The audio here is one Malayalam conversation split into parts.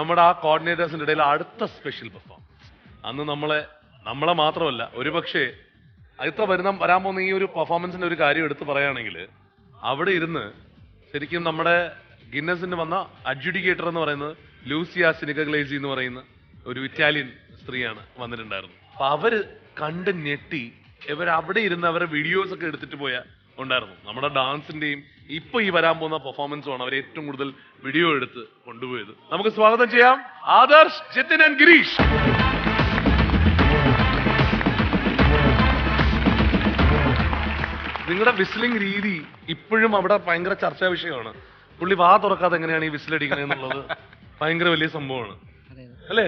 നമ്മുടെ ആ കോർഡിനേറ്റേഴ്സിന്റെ ഇടയിൽ അടുത്ത സ്പെഷ്യൽ പെർഫോമൻസ് അന്ന് നമ്മളെ നമ്മളെ മാത്രമല്ല ഒരുപക്ഷെ അടുത്ത വരുന്ന വരാൻ പോകുന്ന ഈ ഒരു പെർഫോമൻസിന്റെ ഒരു കാര്യം എടുത്ത് പറയുകയാണെങ്കിൽ അവിടെ ഇരുന്ന് ശരിക്കും നമ്മുടെ ഗിന്നസിന് വന്ന അഡ്ജുഡിക്കേറ്റർ എന്ന് പറയുന്നത് ലൂസിയ സിനിക്കഗ്ലേസി എന്ന് പറയുന്ന ഒരു ഇറ്റാലിയൻ സ്ത്രീയാണ് വന്നിട്ടുണ്ടായിരുന്നു അപ്പൊ അവർ കണ്ട് ഞെട്ടി ഇവർ അവിടെ ഇരുന്ന് അവരുടെ വീഡിയോസ് ഒക്കെ എടുത്തിട്ട് പോയ ഉണ്ടായിരുന്നു. നമ്മുടെ ഡാൻസിന്റെയും ഇപ്പൊ ഈ വരാൻ പോകുന്ന പെർഫോമൻസുമാണ് അവർ ഏറ്റവും കൂടുതൽ വീഡിയോ എടുത്ത് കൊണ്ടുപോയത്. നമുക്ക് സ്വാഗതം ചെയ്യാം. ആദർശ് ജിത്തിൻ ആൻഡ് ഗിരീഷ്. നിങ്ങളുടെ വിസിലിംഗ് രീതി ഇപ്പോഴും അവിടെ ഭയങ്കര ചർച്ചാ വിഷയമാണ്. പുള്ളി വാ തുറക്കാതെ എങ്ങനെയാണ് ഈ വിസിലടിക്കണേ എന്നുള്ളത് ഭയങ്കര വലിയ സംഭവമാണ്. അല്ലേ?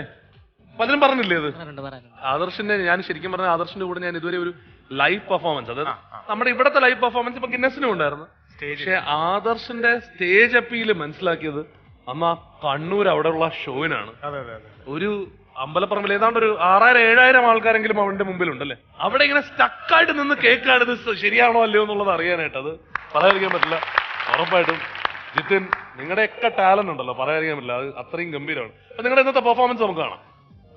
പലരും പറഞ്ഞില്ലേ അത് ആദർശിന്റെ ഞാൻ ശരിക്കും പറഞ്ഞ ആദർശിന്റെ കൂടെ ഞാൻ ഇതുവരെ ഒരു ലൈവ് പെർഫോമൻസ് അതായത് നമ്മുടെ ഇവിടത്തെ ലൈവ് പെർഫോമൻസ് ഇപ്പൊ ഗിന്നസിനും ഉണ്ടായിരുന്നു. പക്ഷെ ആദർശിന്റെ സ്റ്റേജ് അപ്പീൽ മനസ്സിലാക്കിയത് അന്ന് ആ കണ്ണൂർ അവിടെയുള്ള ഷോവിനാണ്. ഒരു അമ്പലപ്പറമ്പിൽ ഏതാണ്ട് ഒരു ആറായിരം ഏഴായിരം ആൾക്കാരെങ്കിലും അവന്റെ മുമ്പിലുണ്ടല്ലേ? അവിടെ ഇങ്ങനെ സ്റ്റക്കായിട്ട് നിന്ന് കേൾക്കാണ് ഇത് ശരിയാണോ അല്ലയോ എന്നുള്ളത് അറിയാനായിട്ട് അത് പറയാതിരിക്കാൻ പറ്റില്ല. ഉറപ്പായിട്ടും. ജിത്തിൻ നിങ്ങളുടെയൊക്കെ ടാലന്റ് ഉണ്ടല്ലോ പറയാതിരിക്കാൻ പറ്റില്ല. അത് അത്രയും ഗംഭീരമാണ്. അപ്പൊ നിങ്ങളുടെ ഇന്നത്തെ പെർഫോമൻസ് നമുക്ക് കാണാം.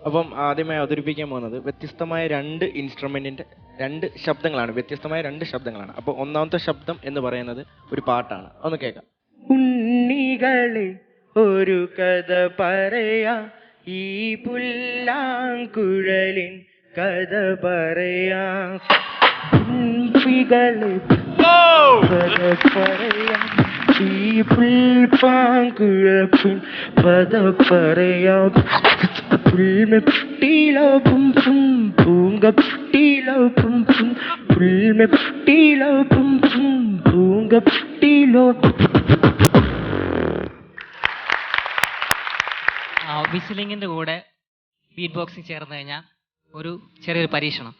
അപ്പം ആദ്യമായി അവതരിപ്പിക്കാൻ പോകുന്നത് വ്യത്യസ്തമായ രണ്ട് ഇൻസ്ട്രുമെന്റിന്റെ രണ്ട് ശബ്ദങ്ങളാണ്. വ്യത്യസ്തമായ രണ്ട് ശബ്ദങ്ങളാണ്. അപ്പോൾ ഒന്നാമത്തെ ശബ്ദം എന്ന് പറയുന്നത് ഒരു പാട്ടാണ്. ഒന്ന് കേൾക്കാം. ഉണ്ണികളെ ഒരു കഥ പറയാ ഈ പുല്ലാങ്കുഴലിൻ കഥ പറയാ. പറയാ. ഈ പുൽപ്പാങ്കുഴപ്പിൻ പദ പറയാ പുൽമെട്ടിലോ പും പും പൂങ്കപ്പെട്ടിലോ പും പും പുൽമെട്ടിലോ പും പും പൂങ്കപ്പെട്ടിലോ ആ വിസിലിങ്ങിന്റെ കൂടെ ബീറ്റ് ബോക്സിംഗ് ചേർന്ന് കഴിഞ്ഞാൽ ഒരു ചെറിയൊരു പരീക്ഷണം.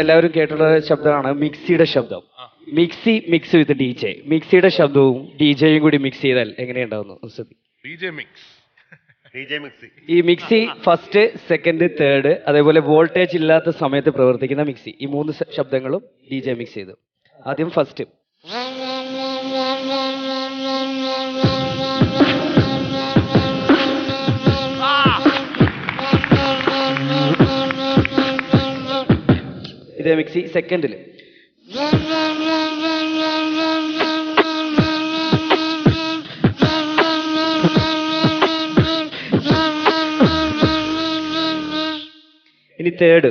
എല്ലാവരും കേട്ടുള്ള ശബ്ദമാണ് മിക്സിയുടെ ശബ്ദം. Mixie mix with DJ മിക്സിയുടെ ശബ്ദവും ഡി ജെയും കൂടി മിക്സ് ചെയ്താൽ എങ്ങനെയുണ്ടാവുന്നു മിക്സ് ഈ മിക്സി ഫസ്റ്റ് സെക്കൻഡ് തേർഡ് അതേപോലെ വോൾട്ടേജ് ഇല്ലാത്ത സമയത്ത് പ്രവർത്തിക്കുന്ന മിക്സി ഈ മൂന്ന് ശബ്ദങ്ങളും ഡി ജെ മിക്സ് ചെയ്തു. ആദ്യം ഫസ്റ്റ് ഇതേ മിക്സി സെക്കൻഡിൽ ഇനി തേർഡ്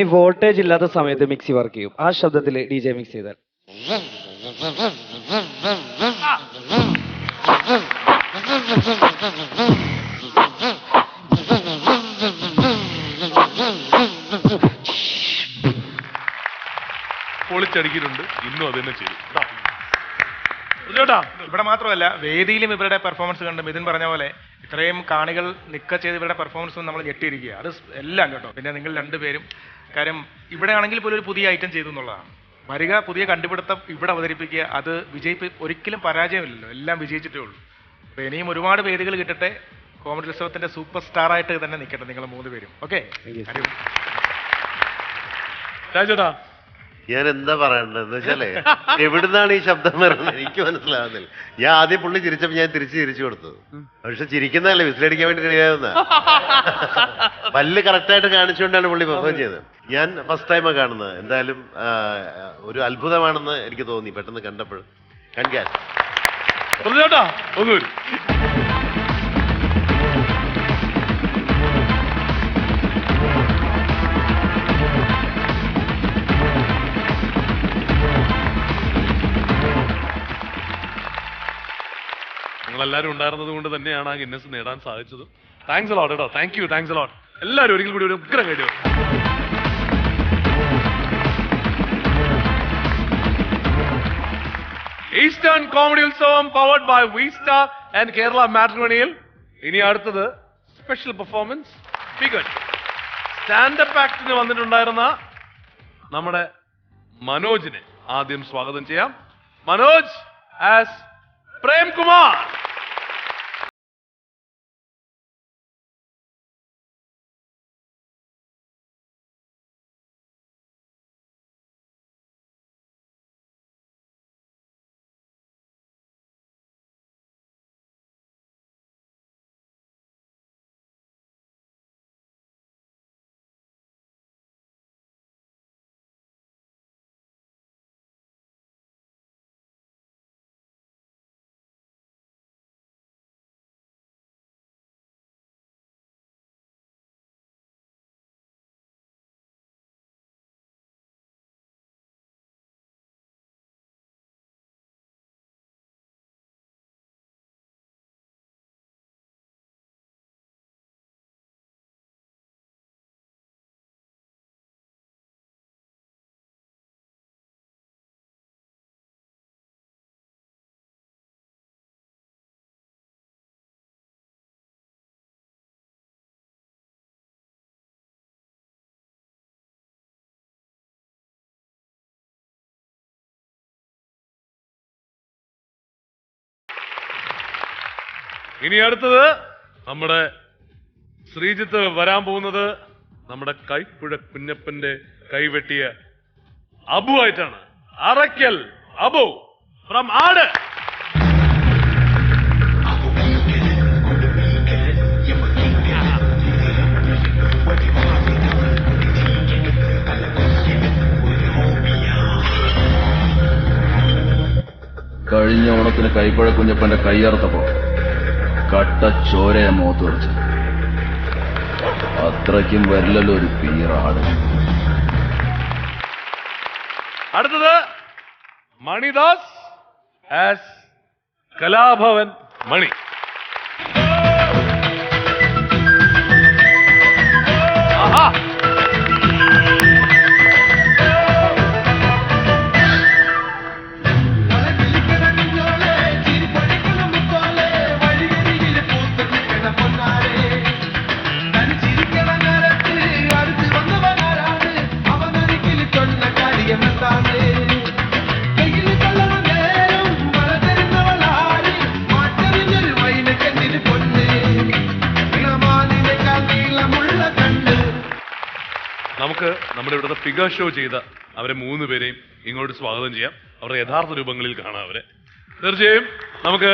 ഇനി വോൾട്ടേജ് ഇല്ലാത്ത സമയത്ത് മിക്സി വർക്ക് ചെയ്യും. ആ ശബ്ദത്തിൽ ഡി ജെ മിക്സ് ചെയ്താൽ. പൊളിച്ചടിക്കുന്നുണ്ട്. ഇന്നും അത് തന്നെ ചെയ്യും. ഇവിടെ മാത്രമല്ല വേദിയിലും ഇവരുടെ പെർഫോമൻസ് കണ്ട് മിഥുൻ പറഞ്ഞ പോലെ ഇത്രയും കാണികൾ നിക്ക ചെയ്ത് ഇവരുടെ പെർഫോമൻസ് നമ്മൾ ഞെട്ടിയിരിക്കുക അത് എല്ലാം കേട്ടോ പിന്നെ നിങ്ങൾ രണ്ടുപേരും കാര്യം ഇവിടെ ആണെങ്കിൽ പോലും ഒരു പുതിയ ഐറ്റം ചെയ്തു എന്നുള്ളതാണ്. വരിക പുതിയ കണ്ടുപിടുത്തം ഇവിടെ അവതരിപ്പിക്കുക അത് വിജയിപ്പ് ഒരിക്കലും പരാജയമില്ലല്ലോ. എല്ലാം വിജയിച്ചിട്ടേ ഉള്ളൂ. അപ്പോൾ ഇനിയും ഒരുപാട് വേദികൾ കിട്ടട്ടെ. കോമഡി ഉത്സവത്തിന്റെ സൂപ്പർ സ്റ്റാർ ആയിട്ട് തന്നെ നിൽക്കട്ടെ നിങ്ങൾ മൂന്ന് പേരും. ഓക്കെ? രാജേട്ടാ ഞാൻ എന്താ പറയണ്ടത്? എന്ന് വെച്ചാലേ എവിടുന്നാണ് ഈ ശബ്ദം വരുന്നത്? എനിക്ക് മനസ്സിലാവുന്നില്ല. ഞാൻ ആദ്യം പുള്ളി ചിരിച്ചപ്പോ ഞാൻ തിരിച്ച് ചിരിച്ചു കൊടുത്തു. പക്ഷെ ചിരിക്കുന്നതല്ലേ വിസിലടിക്കാൻ വേണ്ടി കഴിയാവുന്ന പല്ല് കറക്റ്റായിട്ട് കാണിച്ചുകൊണ്ടാണ് പുള്ളി പെർഫോം ചെയ്തത്. ഞാൻ ഫസ്റ്റ് ടൈമാണ് കാണുന്നത്. എന്തായാലും ഒരു അത്ഭുതമാണെന്ന് എനിക്ക് തോന്നി പെട്ടെന്ന് കണ്ടപ്പോൾ. കൺഗ്രാറ്റ്. ചേട്ടാ നിങ്ങൾ എല്ലാവരും ഉണ്ടായിരുന്നത് കൊണ്ട് തന്നെയാണ് ആ ഗിന്നസ് നേടാൻ സാധിച്ചത്. താങ്ക്സ് അലോട്ട് കേട്ടോ thank you thanks a lot എല്ലാവരും ഒരിക്കൽ കൂടി ഒരു ഉഗ്രം കേട്ടോ. ഈസ്റ്റേൺ കോമഡി ഉത്സവം powered by V Star and Kerala മാട്രിമണിയിൽ ഇനി അടുത്തത് സ്പെഷ്യൽ പെർഫോമൻസ് സ്റ്റാൻഡപ്പ് ആക്ടിന് വന്നിട്ടുണ്ടായിരുന്ന നമ്മുടെ മനോജിനെ ആദ്യം സ്വാഗതം ചെയ്യാം. മനോജ് ആസ് പ്രേംകുമാർ ഇനി അടുത്തത് നമ്മുടെ ശ്രീജിത്ത് വരാൻ പോകുന്നത് നമ്മുടെ കൈപ്പുഴ കുഞ്ഞപ്പന്റെ കൈവെട്ടിയ അബു ആയിട്ടാണ്. അറയ്ക്കൽ അബു ഫ്രം ആട്. കഴിഞ്ഞ ഓണത്തിന് കൈപ്പഴ കുഞ്ഞപ്പന്റെ കയ്യറുത്തപ്പോ കട്ട ചോരയെ മുഖത്ത് വെച്ച്. അത്രയ്ക്കും വരില്ലല്ലോ ഒരു പീറാട്. അടുത്തത് മണിദാസ് ആസ് കലാഭവൻ മണി. ആഹാ. നമുക്ക് നമ്മുടെ ഇവിടുത്തെ ഫിഗർ ഷോ ചെയ്ത അവരെ മൂന്ന് പേരെയും ഇങ്ങോട്ട് സ്വാഗതം ചെയ്യാം. അവരുടെ യഥാർത്ഥ രൂപങ്ങളിൽ കാണാം അവരെ. തീർച്ചയായും നമുക്ക്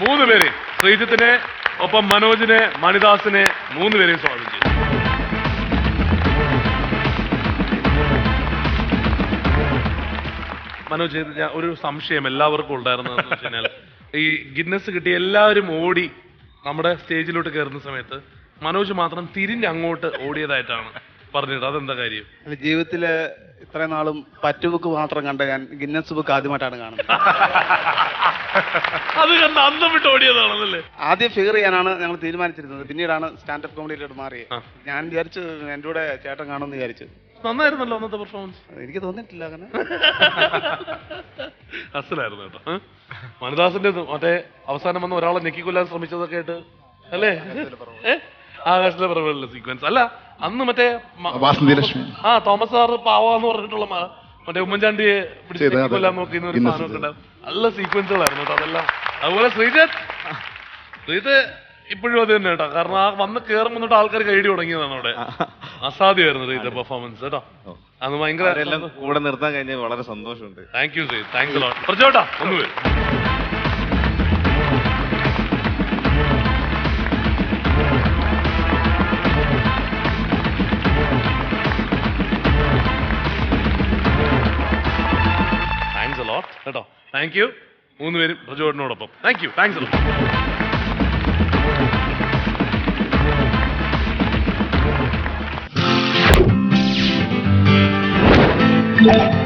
മൂന്ന് പേരെയും ശ്രീജിത്തിനെ ഒപ്പം മനോജിനെ മണിദാസിനെ മൂന്ന് പേരെയും സ്വാഗതം ചെയ്യാം. മനോജ് ഞാൻ ഒരു സംശയം എല്ലാവർക്കും കഴിഞ്ഞാൽ ഈ ഗിന്നസ് കിട്ടിയ എല്ലാവരും ഓടി നമ്മുടെ സ്റ്റേജിലോട്ട് കയറുന്ന സമയത്ത് മനോജ് മാത്രം തിരിഞ്ഞ് അങ്ങോട്ട് ഓടിയതായിട്ടാണ് പറഞ്ഞത് അതെന്താ കാര്യം? അല്ല, ജീവിതത്തിൽ ഇത്രയും നാളും പറ്റു ബുക്ക് മാത്രം കണ്ട ഞാൻ ഗിന്നസ് ബുക്ക് ആദ്യമായിട്ടാണ് കാണുന്നത്. അത് കണ്ട വിട്ട് ഓടിയതാണെന്നല്ലേ ആദ്യം ഫിഗർ ചെയ്യാനാണ് ഞങ്ങൾ തീരുമാനിച്ചിരുന്നത്. പിന്നീടാണ് സ്റ്റാൻഡപ്പ് കോമഡിയിലോട്ട് മാറിയത് ഞാൻ വിചാരിച്ചു എന്റെ കൂടെ ചേട്ടൻ കാണുമെന്ന് വിചാരിച്ചു. നന്നായിരുന്നല്ലോ അന്നത്തെ പെർഫോമൻസ് എനിക്ക് തോന്നിയിട്ടില്ല അങ്ങനെ. അസലായിരുന്നു കേട്ടോ. മനുദാസിന്റെ മറ്റേ അവസാനം വന്ന് ഒരാളെ ഞെക്കിക്കൊല്ലാൻ ശ്രമിച്ചതൊക്കെ ആയിട്ട്. അല്ലേ? ആകാശത്തിലെ പറവുള്ള സീക്വൻസ് അല്ല അന്ന് മറ്റേ. ആ തോമസ് സാറ് പാവാന്ന് പറഞ്ഞിട്ടുള്ള മറ്റേ ഉമ്മൻചാണ്ടിയെ പിടിച്ച് ചെയ്ത, നോക്കി നല്ല സീക്വൻസുകളായിരുന്നു കേട്ടോ അതെല്ലാം. അതുപോലെ ശ്രീജിത്ത് ശ്രീജിത്ത് ഇപ്പോഴും അത് തന്നെ കേട്ടോ. കാരണം ആ വന്ന് കയറുമ്പോൾ തൊട്ട് ആൾക്കാർ കൈഡി തുടങ്ങിയതാണ് അവിടെ. അസാധ്യമായിരുന്നു ശ്രീജിത്ത് പെർഫോമൻസ് കേട്ടോ. അന്ന് ഭയങ്കര കൂടെ നിർത്താൻ കഴിഞ്ഞ വളരെ സന്തോഷമുണ്ട്. Thank you Shri thanks lot പ്രജോട്ടാ ഒന്ന് വരും. കേട്ടോ. താങ്ക് യു മൂന്ന് പേരും പ്രജോട്ടിനോടൊപ്പം താങ്ക് യു താങ്ക്സ് Yeah.